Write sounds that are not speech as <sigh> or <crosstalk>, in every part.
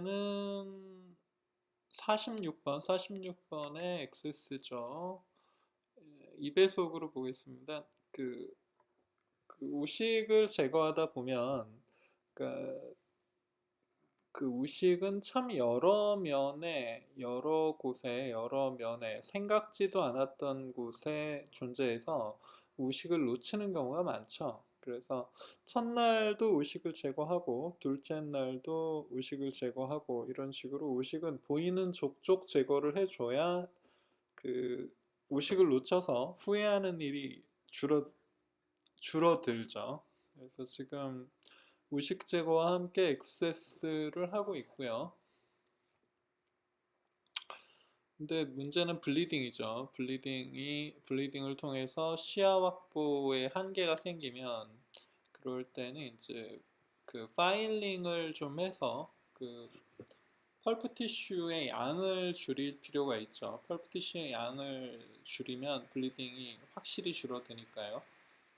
는 46번, 46번의 XS죠. 2배속으로 보겠습니다. 그, 그 우식을 제거하다 보면, 그러니까 그 우식은 참 여러 면에, 여러 곳에, 여러 면에 생각지도 않았던 곳에 존재해서 우식을 놓치는 경우가 많죠. 그래서 첫날도 우식을 제거하고 둘째 날도 우식을 제거하고 이런 식으로 우식은 보이는 족족 제거를 해줘야 그 우식을 놓쳐서 후회하는 일이 줄어 줄어들죠. 그래서 지금 우식 제거와 함께 액세스를 하고 있고요. 근데 문제는 블리딩이죠. 블리딩이 블리딩을 통해서 시야 확보에 한계가 생기면 그럴 때는 이제 그 파일링을 좀 해서 그 펄프 티슈의 양을 줄일 필요가 있죠. 펄프 티슈의 양을 줄이면 블리딩이 확실히 줄어드니까요.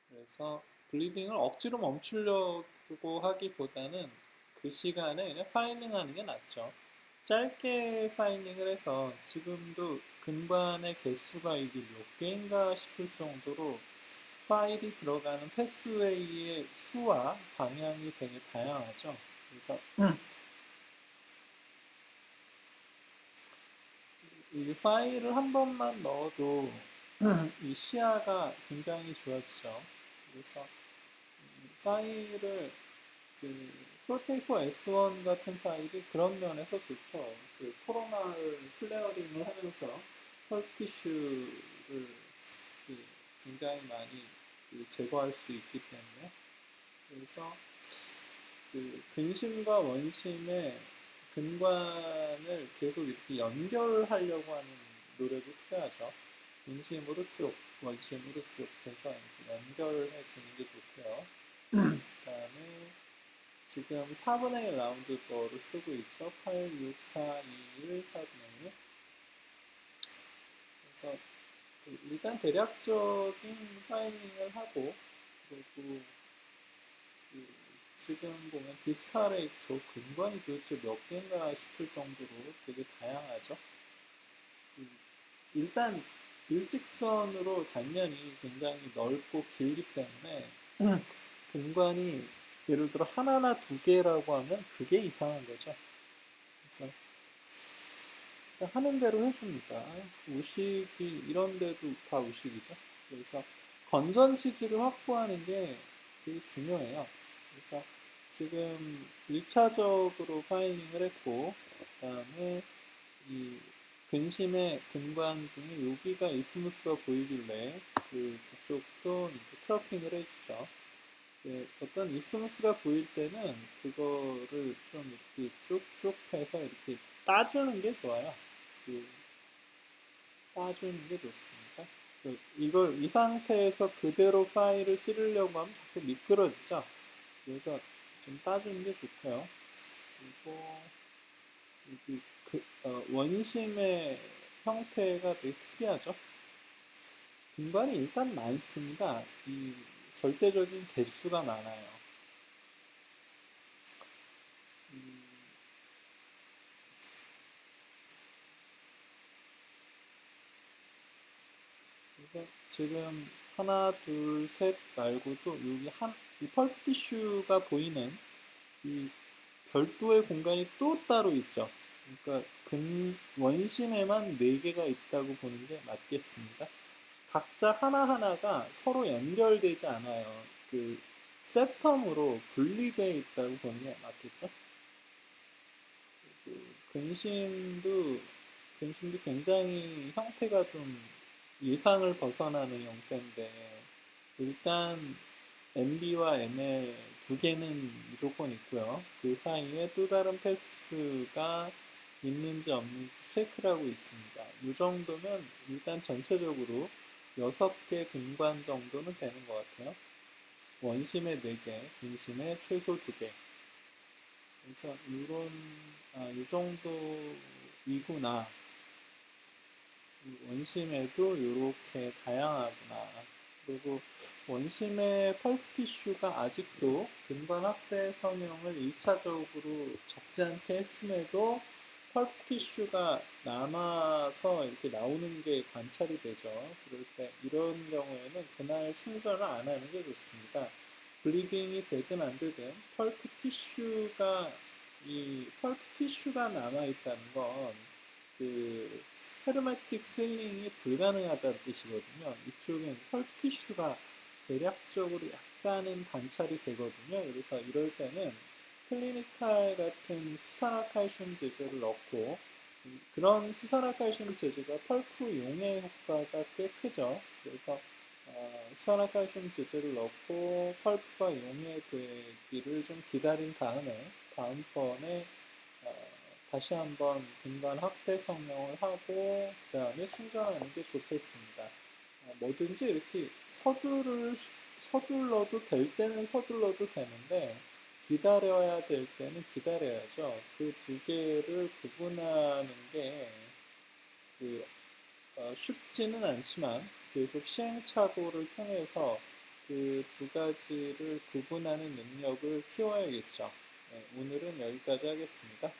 그래서 블리딩을 억지로 멈추려고 하기보다는 그 시간에 그냥 파일링 하는 게 낫죠. 짧게 파일링을 해서 지금도 근관의 개수가 이게 몇 개인가 싶을 정도로 파일이 들어가는 패스웨이의 수와 방향이 되게 다양하죠. 그래서 이 파일을 한 번만 넣어도 이 시야가 굉장히 좋아지죠. 그래서 파일을 그 프로테이퍼 S1 같은 파일이 그런 면에서 좋죠. 그 코로나를 플레어링을 하면서 펄티슈를 그 굉장히 많이 그 제거할 수 있기 때문에 그래서 그 근심과 원심의 근관을 계속 이렇게 연결하려고 하는 노력이 필요하죠. 근심으로 쭉, 원심으로 쭉 해서 연결해 주는 게 좋고요. 지금 4분의 1 라운드 거를 쓰고 있죠. 8, 6, 4, 2, 1, 4분의 1. 그래서 그 일단 대략적인 파일링을 하고 그리고 그 지금 보면 디스카레이트 근관이 도대체 몇 개인가 싶을 정도로 되게 다양하죠. 그 일단 일직선으로 단면이 굉장히 넓고 길기 때문에 <clears throat> 근관이 예를 들어 하나나 두 개라고 하면 그게 이상한 거죠. 그래서 하는 대로 해줍니다. 우식이 이런 데도 다 우식이죠. 그래서 건전 치즈를 확보하는 게 되게 중요해요. 그래서 지금 1차적으로 파일링을 했고 그 다음에 이 근심의 근관 중에 여기가 이스무스가 보이길래 그 그쪽도 트러핑을 해주죠. 네, 어떤 이스무스가 보일 때는 그거를 좀 이렇게 쭉쭉 해서 이렇게 따주는 게 좋아요. 그 따주는 게 좋습니다. 그 이걸 이 상태에서 그대로 파일을 실으려고 하면 자꾸 미끄러지죠. 그래서 좀 따주는 게 좋고요. 그리고 여기 그, 어, 원심의 형태가 되게 특이하죠. 분반이 일단 많습니다. 이 절대적인 개수가 많아요. 음, 지금 하나, 둘, 셋 말고도 여기 한, 이 펄티슈가 보이는 이 별도의 공간이 또 따로 있죠. 그러니까 근 원심에만 4개가 있다고 보는 게 맞겠습니다. 각자 하나하나가 서로 연결되지 않아요. 그 세텀으로 분리되어 있다고 보는 게 맞겠죠? 그 근심도 근심도 굉장히 형태가 좀 예상을 벗어나는 형태인데 일단 MB와 ML 두 개는 무조건 있고요. 그 사이에 또 다른 패스가 있는지 없는지 체크를 하고 있습니다. 이 정도면 일단 전체적으로 6개 근관 정도는 되는 것 같아요. 원심에 4개, 근심에 최소 2개. 그래서 이런, 아, 이 정도이구나. 원심에도 이렇게 다양하구나. 그리고 원심의 펄프 티슈가 아직도 근관 확대 성형을 1차적으로 적지 않게 했음에도 펄프 티슈가 남아서 이렇게 나오는 게 관찰이 되죠. 그럴 때 이런 경우에는 그날 충전을 안 하는 게 좋습니다. 블리딩이 되든 안 되든 펄프 티슈가 이 펄프 티슈가 남아 있다는 건그 헤르메틱 실링이 불가능하다는 뜻이거든요. 이쪽엔 펄프 티슈가 대략적으로 약간은 관찰이 되거든요. 그래서 이럴 때는 클리니칼 같은 수산화 칼슘 제제를 넣고 음, 그런 수산화 칼슘 제제가 펄프 용해 효과가 꽤 크죠. 그래서 어, 수산화 칼슘 제제를 넣고 펄프가 용해되기를 좀 기다린 다음에 다음번에 어, 다시 한번 근간 확대 성형을 하고 그 다음에 충전하는 게 좋겠습니다. 어, 뭐든지 이렇게 서두를 서둘러도 될 때는 서둘러도 되는데 기다려야 될 때는 기다려야죠. 그 두 개를 구분하는 게 그, 어, 쉽지는 않지만 계속 시행착오를 통해서 그 두 가지를 구분하는 능력을 키워야겠죠. 네, 오늘은 여기까지 하겠습니다.